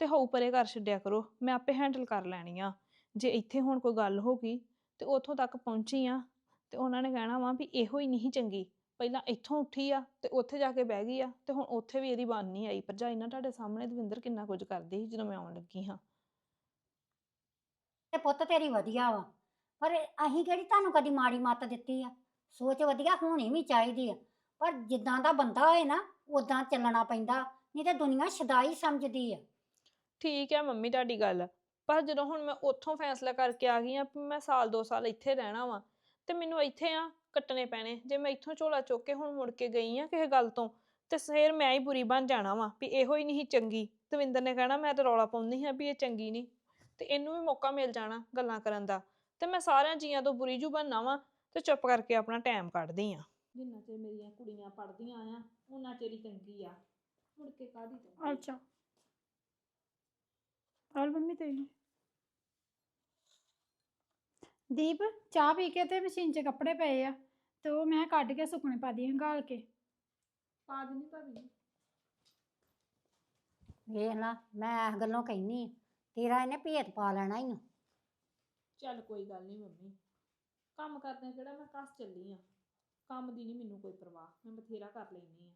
ਤੇ ਹੋਊ ਪਰੇ ਕਰ ਛੱਡਿਆ ਕਰੋ, ਮੈਂ ਆਪੇ ਹੈਂਡਲ ਕਰ ਲੈਣੀ ਆ। ਜੇ ਇੱਥੇ ਹੁਣ ਕੋਈ ਗੱਲ ਹੋ ਗਈ, ਤੇ ਉੱਥੋਂ ਤੱਕ ਪਹੁੰਚੀ ਆ, ਤੇ ਉਹਨਾਂ ਨੇ ਕਹਿਣਾ ਵਾ ਵੀ ਇਹੋ ਹੀ ਨਹੀਂ ਚੰਗੀ। ਪਹਿਲਾਂ ਇੱਥੋਂ ਉੱਠੀ ਆ, ਤੇ ਉੱਥੇ ਜਾ ਕੇ ਬਹਿ ਗਈ ਆ, ਤੇ ਹੁਣ ਉੱਥੇ ਵੀ ਇਹਦੀ ਬਣ ਨਹੀਂ ਆਈ ਭਰਜਾਈ ਨਾ ਤੁਹਾਡੇ ਸਾਹਮਣੇ ਦਵਿੰਦਰ ਕਿੰਨਾ ਕੁਝ ਕਰਦੀ ਸੀ ਜਦੋਂ ਮੈਂ ਆਉਣ ਲੱਗੀ ਹਾਂ। ਤੇ ਪੁੱਤ ਤੇਰੀ ਵਧੀਆ ਵਾ, ਪਰ ਅਸੀਂ ਕਿਹੜੀ ਤੁਹਾਨੂੰ ਕਦੀ ਮਾੜੀ ਮੱਤ ਦਿੱਤੀ ਆ? ਸੋਚ ਵਧੀਆ ਹੋਣੀ ਵੀ ਚਾਹੀਦੀ ਆ। ਪਰ ਜਿੱਦਾਂ ਦਾ ਬੰਦਾ ਹੋਏ ਨਾ ਉਦਾਂ ਚੱਲਣਾ ਪੈਂਦਾ, ਨਹੀਂ ਤੇ ਦੁਨੀਆ ਸ਼ਦਾਈ ਸਮਝਦੀ ਆ। ਠੀਕ ਹੈ ਮੰਮੀ ਤੁਹਾਡੀ ਗੱਲ, ਪਰ ਜਦੋਂ ਹੁਣ ਮੈਂ ਉੱਥੋਂ ਫੈਸਲਾ ਕਰਕੇ ਆ ਗਈ ਆ ਵੀ ਮੈਂ ਸਾਲ ਦੋ ਸਾਲ ਇੱਥੇ ਰਹਿਣਾ ਵਾਂ, ਤੇ ਮੈਨੂੰ ਇੱਥੇ ਆ ਕੱਟਣੇ ਪੈਣੇ, ਜੇ ਮੈਂ ਇੱਥੋਂ ਝੋਲਾ ਚੁੱਕ ਕੇ ਹੁਣ ਮੁੜ ਕੇ ਗਈ ਆ ਕਿਸੇ ਗੱਲ ਤੋਂ, ਤੇ ਫੇਰ ਮੈਂ ਹੀ ਬੁਰੀ ਬਣ ਜਾਣਾ ਵਾ, ਵੀ ਇਹੋ ਹੀ ਨਹੀਂ ਚੰਗੀ। ਦਵਿੰਦਰ ਨੇ ਕਹਿਣਾ, ਮੈਂ ਤਾਂ ਰੌਲਾ ਪਾਉਂਦੀ ਹਾਂ ਵੀ ਇਹ ਚੰਗੀ ਨਹੀਂ। ਤੇ ਇਹਨੂੰ ਵੀ ਮੌਕਾ ਮਿਲ ਜਾਣਾ ਗੱਲਾਂ ਕਰਨ ਦਾ, ਤੇ ਮੈਂ ਸਾਰਿਆਂ ਜੀਆਂ ਤੋਂ ਬੁਰੀ ਜੂ ਬਣਨਾ ਵਾ, ਤੇ ਚੁੱਪ ਕਰਕੇ ਆਪਣਾ ਟਾਈਮ ਕੱਢਦੀ ਆ ਜਿੰਨਾ ਚਿਰ ਮੇਰੀਆਂ ਕੁੜੀਆਂ ਪੜਦੀਆਂ ਆ ਉਹਨਾਂ ਚਿਰ ਹੀ ਚੰਗੀ ਆ। ਮੁੜ ਕੇ ਕਾਦੀ ਅੱਛਾ। ਆਲ ਮੰਮੀ ਤੇ ਦੀਪ ਚਾਹ ਪੀ ਕੇ ਤੇ ਮਸ਼ੀਨ 'ਚ ਕੱਪੜੇ ਪਏ ਆ ਤੇ ਉਹ ਮੈਂ ਕੱਢ ਕੇ ਸੁੱਕਣੇ ਪਾ ਦੀ ਹੰਗਾਲ ਕੇ। ਪਾ ਦਿੰਦੀ ਭਾਬੀ ਵੇਖ ਲਾ ਮੈਂ ਇਸ ਗੱਲੋਂ ਕਹਿਨੀ ਤੇਰਾ ਇਹਨੇ ਭੇਤ ਪਾ ਲੈਣਾ ਹੀ ਚੱਲ ਕੋਈ ਗੱਲ ਨਹੀਂ ਮੰਮੀ। ਕੰਮ ਕਰਦੇ ਕਿਹੜਾ ਮੈਂ ਕੱਸ ਚੱਲੀ ਆ। ਕੰਮ ਦੀ ਨਹੀਂ ਮੈਨੂੰ ਕੋਈ ਪਰਵਾਹ ਮੈਂ ਬਥੇਰਾ ਕਰ ਲੈਂਦੀ ਹਾਂ।